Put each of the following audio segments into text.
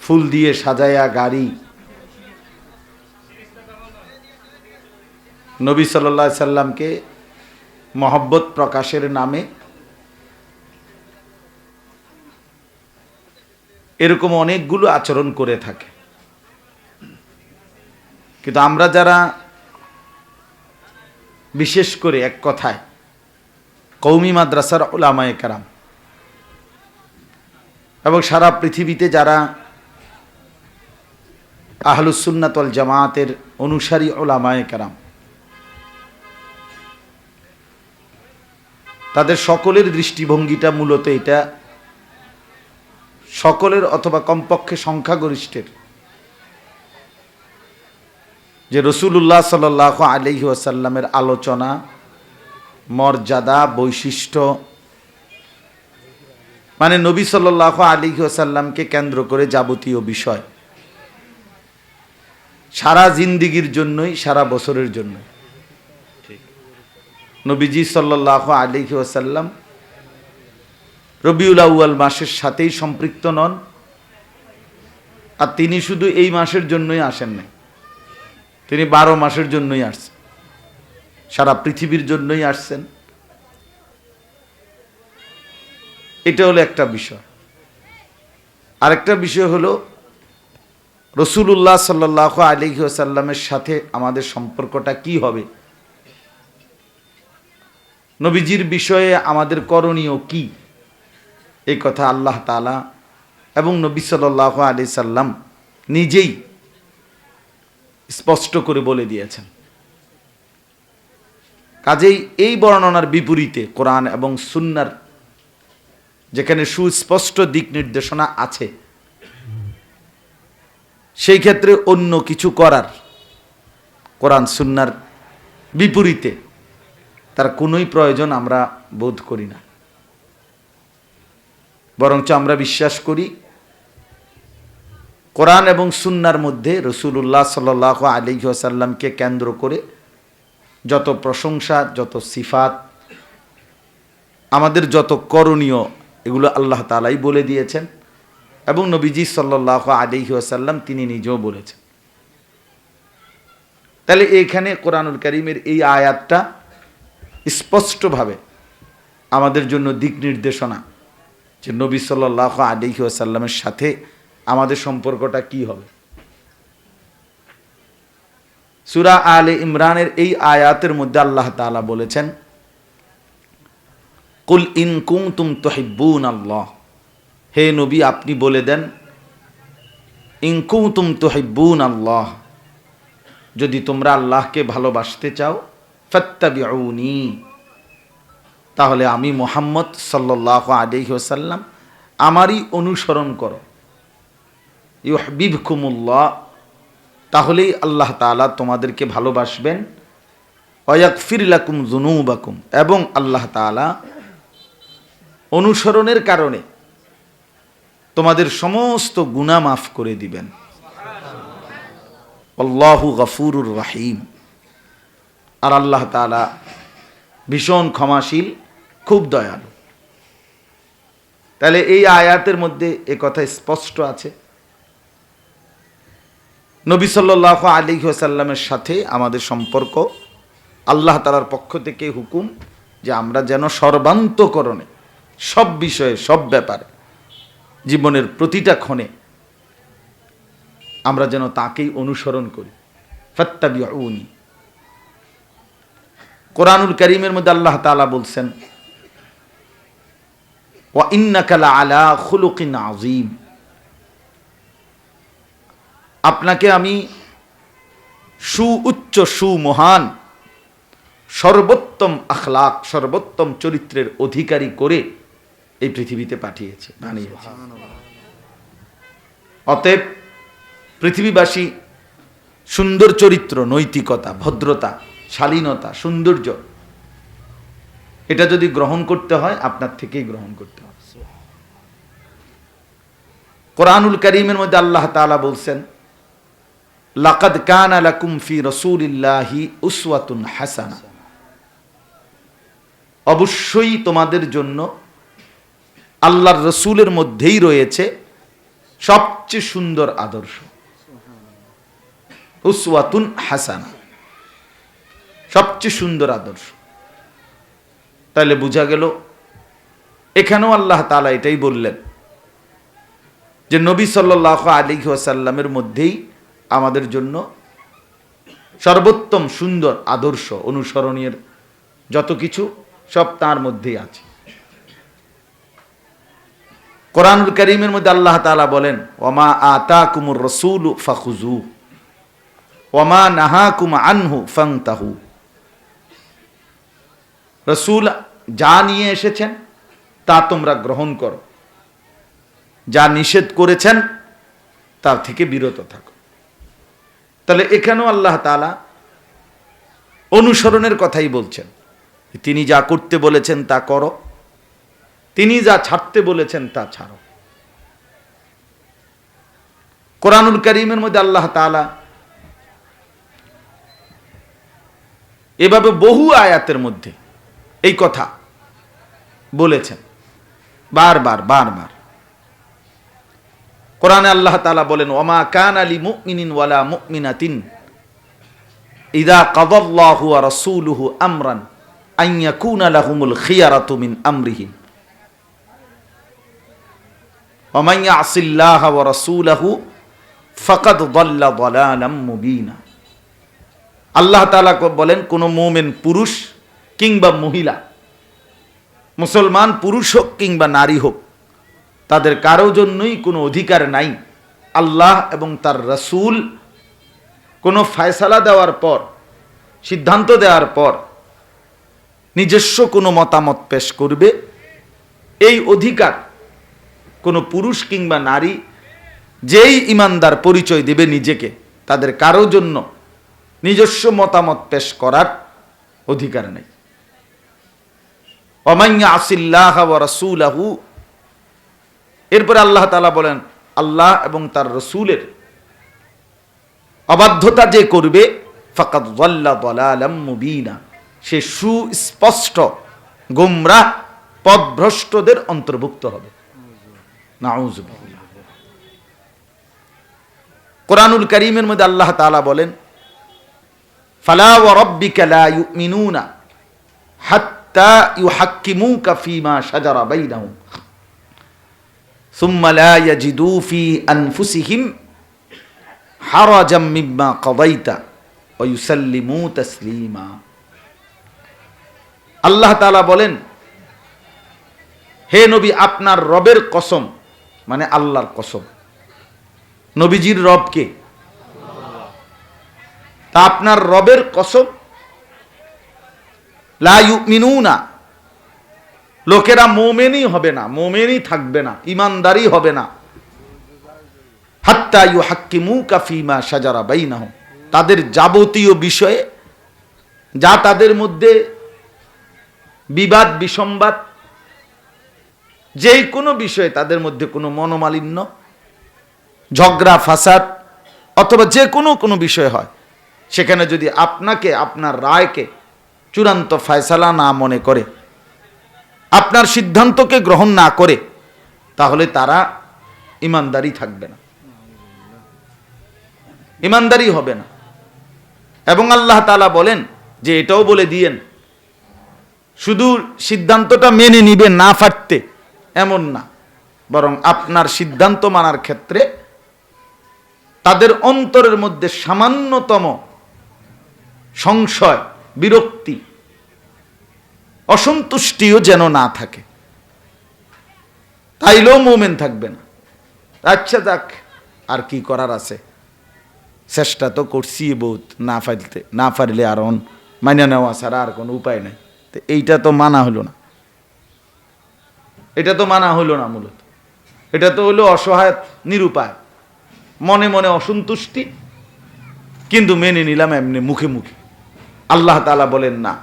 ফুল দিয়ে সাজায়া গাড়ি। নবী সাল্লাহ সাল্লামকে মহব্বত প্রকাশের নামে এরকম অনেকগুলো আচরণ করে থাকে। কিন্তু আমরা যারা বিশেষ করে এক কথায় কৌমি মাদ্রাসার ওলামায়ে কারাম এবং সারা পৃথিবীতে যারা আহলুসুন্নাতল জামায়াতের অনুসারী ওলামায়ে কারাম, তাদের সকলের দৃষ্টিভঙ্গিটা মূলত এটা, সকলের অথবা কমপক্ষে সংখ্যাগরিষ্ঠের, যে রসুল্লাহ সাল আলহি আসাল্লামের আলোচনা, মর্যাদা, বৈশিষ্ট্য মানে নবী সাল্লাহ আলী আসাল্লামকে কেন্দ্র করে যাবতীয় বিষয়। সারা জিন্দিগির জন্যই, সারা বছরের জন্য নবীজি সাল্লাহ আলী আসাল্লাম রবিউল আউয়াল মাসের সাথেই সম্পৃক্ত নন। আর তিনি শুধু এই মাসের জন্যই আসেন নাই। তিনি বারো মাসের জন্যই আসছেন। সারা পৃথিবীর জন্যই আসছেন। এটা হলো একটা বিষয়। আরেকটা বিষয় হলো রসুল্লাহ সাল্লাহ আলী সাল্লামের সাথে আমাদের সম্পর্কটা কি হবে? নবীজির বিষয়ে আমাদের করণীয় কি? এই কথা আল্লাহ তালা এবং নবী সাল্লাহ আলি সাল্লাম নিজেই স্পষ্ট করে বলে দিয়েছেন। কাজেই এই বর্ণনার বিপরীতে কোরআন এবং সুন্নার যেখানে সুস্পষ্ট দিক নির্দেশনা আছে। সেই ক্ষেত্রে অন্য কিছু করার কোরআন সুন্নার বিপরীতে তার কোনোই প্রয়োজন আমরা বোধ করি না। বরঞ্চ আমরা বিশ্বাস করি, কোরআন এবং সুন্নার মধ্যে রসুল্লাহ সাল আলী আসাল্লামকে কেন্দ্র করে যত প্রশংসা, যত সিফাত, আমাদের যত করণীয় এগুলো আল্লাহ তালাই বলে দিয়েছেন এবং নবীজি সাল্লাহ আলী আসাল্লাম তিনি নিজেও বলেছেন। তাহলে এইখানে কোরআনুল করিমের এই আয়াতটা স্পষ্টভাবে আমাদের জন্য দিক নির্দেশনা যে নবী সাল্লাহ আলিহি আসাল্লামের সাথে আমাদের সম্পর্কটা কি হবে। সুরা আলে ইমরানের এই আয়াতের মধ্যে আল্লাহ তালা বলেছেন কুল ইন তুম তহিব্বুন আল্লাহ। হে নবী, আপনি বলে দেন ইনকুম তুম তহিব্বুন আল্লাহ। যদি তোমরা আল্লাহকে ভালোবাসতে চাও, ফত্তাবিউনি। তাহলে আমি মোহাম্মদ সাল্লাহ আলহিহসাল্লাম আমারই অনুসরণ করো। ইউহবিবকুমুল্লাহ। তাহলেই আল্লাহ তালা তোমাদেরকে ভালোবাসবেন। অয়াক ফিরলাকুম জুনুবাকুম এবং আল্লাহ তালা অনুসরণের কারণে তোমাদের সমস্ত গুণা মাফ করে দিবেন। আল্লাহু গফুরুর রাহিম। আর আল্লাহ তালা ভীষণ ক্ষমাশীল, খুব দয়ালু। তাহলে এই আয়াতের মধ্যে এ কথা স্পষ্ট আছে। নবী সাল্লাহ আলী সাল্লামের সাথে আমাদের সম্পর্ক, আল্লাহ তালার পক্ষ থেকে হুকুম যে আমরা যেন সর্বান্তকরণে সব বিষয়ে, সব ব্যাপারে, জীবনের প্রতিটা ক্ষণে আমরা যেন তাকেই অনুসরণ করি। ফত্তাবিউনি। কোরআনুল করিমের মধ্যে আল্লাহ তালা বলছেন, ওয়া ইন্নাকালা আলা খুলুকিন আজিম আপনাকে আমি সু উচ্চ সুমহান, সর্বোত্তম আখলাক, সর্বোত্তম চরিত্রের অধিকারী করে এই পৃথিবীতে পাঠিয়েছে বানিয়েছে। অতএব পৃথিবীবাসী সুন্দর চরিত্র নৈতিকতা ভদ্রতা শালীনতা সৌন্দর্য এটা যদি গ্রহণ করতে হয় আপনার থেকেই গ্রহণ করতে হবে। কোরআনুল করিমের মধ্যে আল্লাহ তালা বলছেন লাকাদ কান আলাকুম ফি রসুলিল্লাহি উসওয়াতুন হাসানা। অবশ্যই তোমাদের জন্য আল্লাহর রসুলের মধ্যেই রয়েছে সবচেয়ে সুন্দর আদর্শ। উসওয়াতুন হাসানা। সবচেয়ে সুন্দর আদর্শ। তাহলে বোঝা গেল, এখানেও আল্লাহ তালা এটাই বললেন যে নবী সাল্লাহ আলী ওয়াসাল্লামের মধ্যেই আমাদের জন্য সর্বোত্তম সুন্দর আদর্শ অনুসরণীয় যত কিছু সব তার মধ্যেই আছে। কোরআনুল করিমের মধ্যে আল্লাহ তাআলা বলেন, ওমা আতা কুমুর রসুল ফাখুজু ওমা নাহা কুম আনহু ফাংতাহু রসুল যা নিয়ে এসেছেন, তা তোমরা গ্রহণ করো। যা নিষেধ করেছেন, তার থেকে বিরত থাকো। তাহলে এখানেও আল্লাহ তাআলা অনুসরণের কথাই বলছেন, তিনি যা করতে বলেছেন তা করো। তিনি যা ছাড়তে বলেছেন তা ছাড়ো। কোরআনুল করিমের মধ্যে আল্লাহ তাআলা এভাবে বহু আয়াতের মধ্যে এই কথা বলেছেন। বারবার বারবার কোরআনে আল্লাহ তাআলা বলেন, ওমা কান আলী মুমিনিন ওয়ালা মুমিনাতিন ইদা কাদাল্লাহু ওয়া রাসূলুহু আমরান আন ইয়াকুনা লাহুমুল খিয়ারাতু মিন আমরিহিম। অমাইয়া আসিল্লাহ মুবিনা আল্লাহ বলেন, কোন মোমেন পুরুষ কিংবা মহিলা, মুসলমান পুরুষ হোক কিংবা নারী হোক, তাদের কারও জন্যই কোনো অধিকার নাই। আল্লাহ এবং তার রসুল কোনো ফায়সালা দেওয়ার পর, সিদ্ধান্ত দেওয়ার পর নিজস্ব কোনো মতামত পেশ করবে। এই অধিকার কোনো পুরুষ কিংবা নারী যেই ইমানদার পরিচয় দেবে নিজেকে, তাদের কারও জন্য নিজস্ব মতামত পেশ করার অধিকার নেই। অমাইয়া আসিল্লাহ রসুলাহু, এরপরে আল্লাহ তালা বলেন, আল্লাহ এবং তার রসুলের অবাধ্যতা যে করবে ফাকাত মুবিনা, সে সুস্পষ্ট গোমরা পদভ্রষ্টদের অন্তর্ভুক্ত হবে। নাউজুবিল্লাহ কোরআনুল করিমের মধ্যে আল্লাহ তাআলা বলেন ফালা ওয়া রাব্বিকা লা ইউমিনুনা হাত্তা ইউহাক্কিমুকা ফীমা শাজারা বাইনাহুম ثم لا يجدوا في أنفسهم حرجا مما قضيت ويسلموا تسليما আল্লাহ তাআলা বলেন হে নবী আপনার রবের কসম মানে আল্লাহর কসম। নবীজির রবকে তা আপনার রবের কসম? না লোকেরা মোমেনই হবে না, মোমেনই থাকবে না ইমানদারি হবে না। হাত্তা ইউ হাক্কিমু কাফিমা সাজারা বাইনাহ তাদের যাবতীয় বিষয়ে, যা তাদের মধ্যে বিবাদ, বিসম্বাদ যে কোনো বিষয়ে তাদের মধ্যে কোনো মনোমালিন্য, ঝগড়া, ফাসাদ, অথবা যে কোনো কোনো বিষয় হয়, সেখানে যদি আপনাকে, আপনার রায়কে চূড়ান্ত ফয়সালা না মনে করে, আপনার সিদ্ধান্তকে গ্রহণ না করে, তাহলে তারা ইমানদারি থাকবে না। ইমানদারি হবে না। এবং আল্লাহ তালা বলেন যে এটাও বলে দিয়েন, শুধু সিদ্ধান্তটা মেনে নিবে না ফাটতে এমন না। বরং আপনার সিদ্ধান্ত মানার ক্ষেত্রে তাদের অন্তরের মধ্যে সামান্যতম সংশয়, বিরক্তি, অসন্তুষ্টিও যেন না থাকে। তাইলেও মোমেন থাকবে না। আচ্ছা যাক, আর কি করার আছে? চেষ্টা তো করছি বহুত, না ফাইলতে, না পারলে আর অন মানিয়ে নেওয়া ছাড়া আর কোনো উপায় নাই। তো এইটা তো মানা হলো না। এটা তো মানা হলো না মূলত। এটা তো হলো অসহায়, নিরুপায়। মনে মনে অসন্তুষ্টি, কিন্তু মেনে নিলাম এমনি মুখে মুখে। আল্লাহ তালা বলেন, না।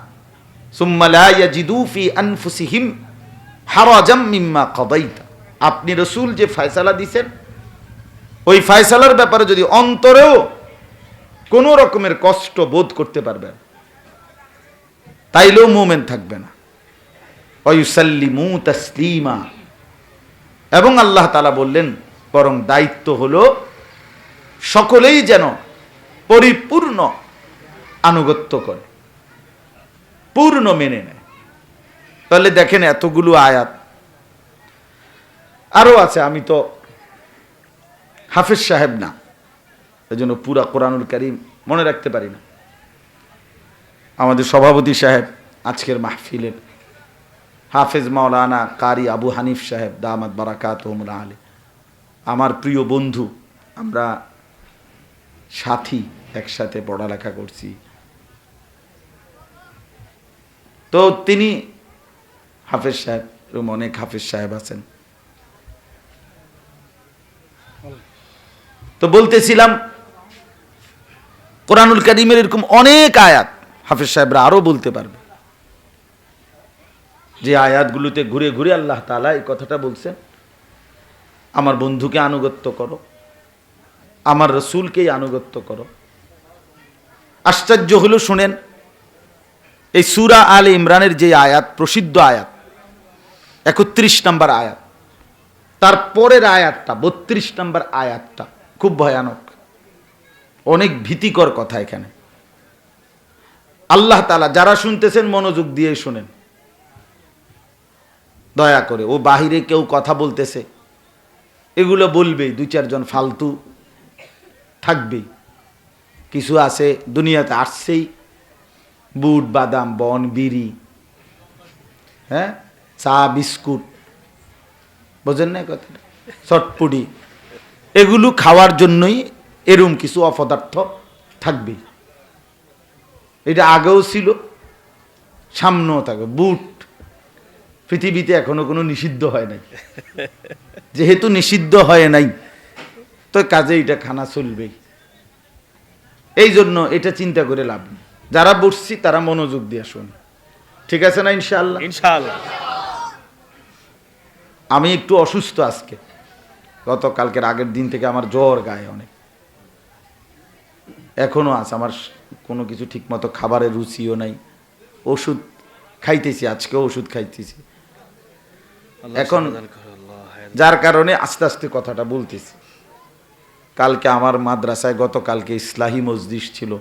আপনি রসুল যে ফয়সালা দিছেন, ওই ফয়সালার ব্যাপারে যদি অন্তরেও কোনো রকমের কষ্ট বোধ করতে পারবেন, তাইলেও মোমেন থাকবে না। অয়ুসাল্লিমু তসলিমা। এবং আল্লাহ তালা বললেন, বরং দায়িত্ব হলো সকলেই যেন পরিপূর্ণ আনুগত্য করে, পূর্ণ মেনে নেয়। তাহলে দেখেন এতগুলো আয়াত। আরও আছে, আমি তো হাফিজ সাহেব না এই জন্য পুরা কোরআনুল করিম মনে রাখতে পারি না। আমাদের সভাপতি সাহেব আজকের মাহফিলের হাফেজ মাওলানা কারি আবু হানিফ সাহেব, দামাত বারাকাত আলী। আমার প্রিয় বন্ধু, আমরা সাথী একসাথে পড়ালেখা করছি। তো তিনি হাফেজ সাহেব, এরকম অনেক হাফেজ সাহেব আছেন। তো বলতেছিলাম, কোরআনুল করিমের এরকম অনেক আয়াত হাফেজ সাহেবরা আরও বলতে পারবে। যে আয়াতগুলোতে ঘুরে ঘুরে আল্লাহ তালা এই কথাটা বলছেন, আমার বন্ধুকে আনুগত্য করো, আমার রসুলকেই আনুগত্য করো। আশ্চর্য হলো শুনেন, এই সুরা আল ইমরানের যে আয়াত, প্রসিদ্ধ আয়াত, একত্রিশ নম্বর আয়াত তারপরের আয়াতটা, বত্রিশ নম্বর আয়াতটা খুব ভয়ানক, অনেক ভীতিকর কথা এখানে। আল্লাহ তালা যারা শুনতেছেন মনোযোগ দিয়ে শুনেন। দয়া করে, ও বাহিরে কেউ কথা বলতেছে। এগুলো বলবেই দুই চারজন ফালতু থাকবেই কিছু আছে দুনিয়াতে আসছেই, বুট, বাদাম, বন, বিড়ি হ্যাঁ? চা, বিস্কুট, বোঝেন না কথাটা? চটপুটি। এগুলো খাওয়ার জন্যই এরম কিছু অপদার্থ থাকবে। এটা আগেও ছিল, সামনেও থাকবে। বুট পৃথিবীতে এখনও কোনো নিষিদ্ধ হয় নাই। যেহেতু নিষিদ্ধ হয় নাই তো কাজে এটা খানা চলবেই। এই জন্য এটা চিন্তা করে লাভ নেই। যারা বসছি তারা মনোযোগ দিয়ে শোনে। ঠিক আছে না ইনশাআল্লাহ? ইনশাআল্লাহ। আমি একটু অসুস্থ আজকে। গতকালকের আগের দিন থেকে আমার জ্বর গায়ে অনেক। এখনও আছে আমার কোনো কিছু ঠিকমতো খাবারের রুচিও নাই। ওষুধ খাইতেছি আজকেও ওষুধ খাইতেছি। এখন যার কারণে আস্তে আস্তে কথাটা বলতেছি। কালকে আমার মাদ্রাসায় গতকালকে ইসলাহি মসজিদ ছিল।